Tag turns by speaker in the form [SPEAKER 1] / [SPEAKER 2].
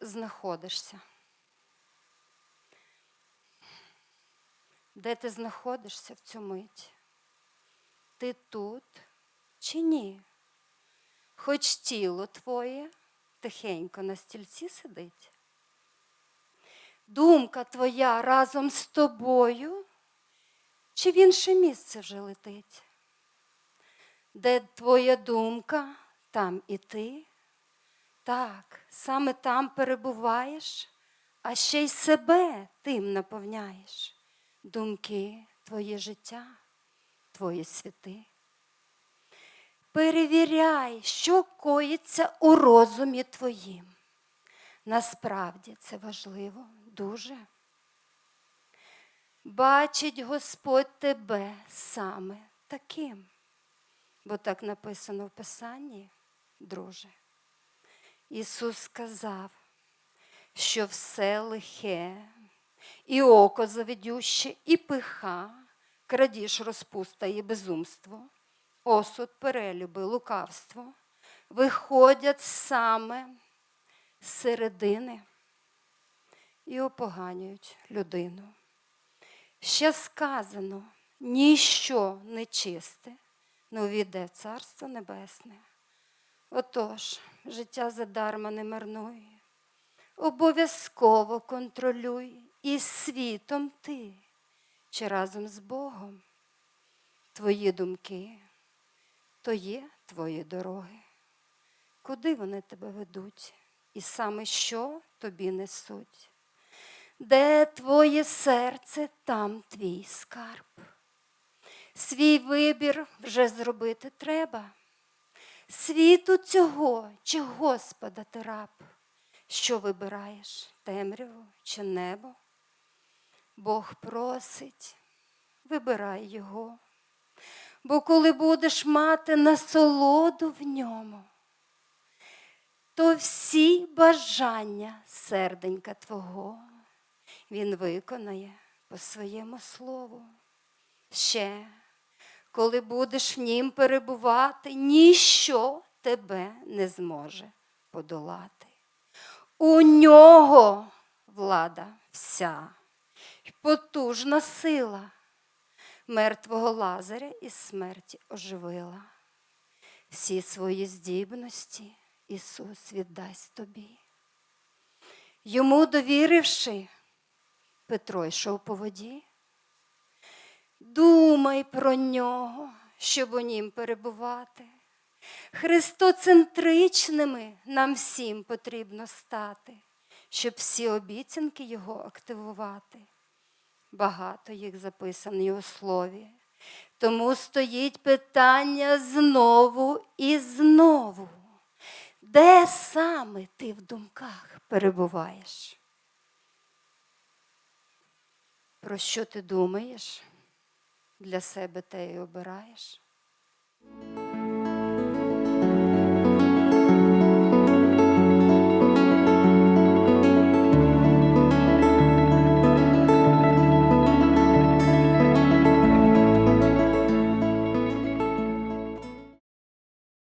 [SPEAKER 1] знаходишся? Де ти знаходишся в цю мить? Ти тут чи ні? Хоч тіло твоє тихенько на стільці сидить. Думка твоя разом з тобою, чи в інше місце вже летить? Де твоя думка, там і ти. Так, саме там перебуваєш, а ще й себе тим наповняєш. Думки, твоє життя, твої світи. Перевіряй, що коїться у розумі твоїм. Насправді це важливо дуже. Бачить Господь тебе саме таким, бо так написано в Писанні, друже. Ісус сказав, що все лихе, і око заведюще, і пиха, крадіж розпуста і безумство, осуд, перелюби, лукавство виходять саме з середини і опоганюють людину. Ще сказано, ніщо нечисте не увійде в Царство Небесне. Отож, життя задарма не марнуй, обов'язково контролюй і світом ти, чи разом з Богом. Твої думки, то є твої дороги. Куди вони тебе ведуть, і саме що тобі несуть? Де твоє серце, там твій скарб. Свій вибір вже зробити треба. Світу цього чи Господа ти раб, що вибираєш темряву чи небо? Бог просить, вибирай його, бо коли будеш мати насолоду в ньому, то всі бажання серденька Твого Він виконає по своєму слову. Ще коли будеш в нім перебувати, ніщо тебе не зможе подолати. У нього влада вся, й потужна сила мертвого Лазаря із смерті оживила. Всі свої здібності Ісус віддасть тобі. Йому довіривши, Петро йшов по воді. Думай про нього, щоб у нім перебувати. Христоцентричними нам всім потрібно стати, щоб всі обіцянки його активувати. Багато їх записано у слові. Тому стоїть питання знову і знову. Де саме ти в думках перебуваєш? Про що ти думаєш? Для себе те й обираєш.